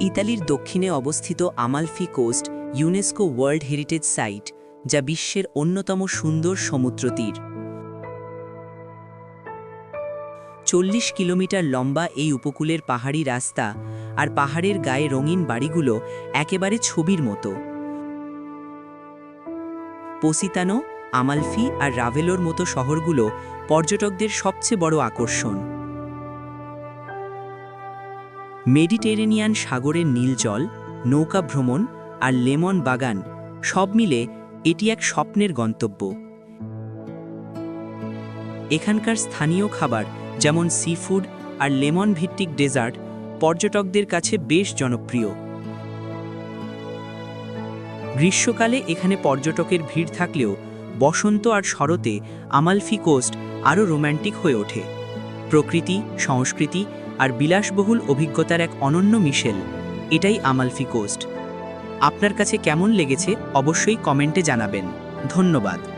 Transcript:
ইতালির দক্ষিণে অবস্থিত Amalfi coast UNESCO world heritage site, যা বিশ্বের অন্যতম সুন্দর সমুদ্র তীর চল্লিশ কিলোমিটার লম্বা এই উপকূলের পাহাড়ি রাস্তা আর পাহাড়ের গায়ে রঙিন বাড়িগুলো একেবারে ছবির মতো। পোসিতানো, আমালফি আর রাভেলোর মতো শহরগুলো পর্যটকদের সবচেয়ে বড় আকর্ষণ। মেডিটেরেনিয়ান সাগরের নীল জল, নৌকা ভ্রমণ আর লেমন বাগান সব মিলে এটি এক স্বপ্নের গন্তব্য। এখানকার স্থানীয় খাবার যেমন সি ফুড আর লেমন ভিত্তিক ডেজার্ট পর্যটকদের কাছে বেশ জনপ্রিয়। গ্রীষ্মকালে এখানে পর্যটকের ভিড় থাকলেও বসন্ত আর শরতে আমালফি কোস্ট আরও রোম্যান্টিক হয়ে ওঠে। প্রকৃতি, সংস্কৃতি আর বিলাসবহুল অভিজ্ঞতার এক অনন্য মিশেল। এটাই আমালফি কোস্ট। আপনার কাছে কেমন লেগেছে অবশ্যই কমেন্টে জানাবেন। ধন্যবাদ।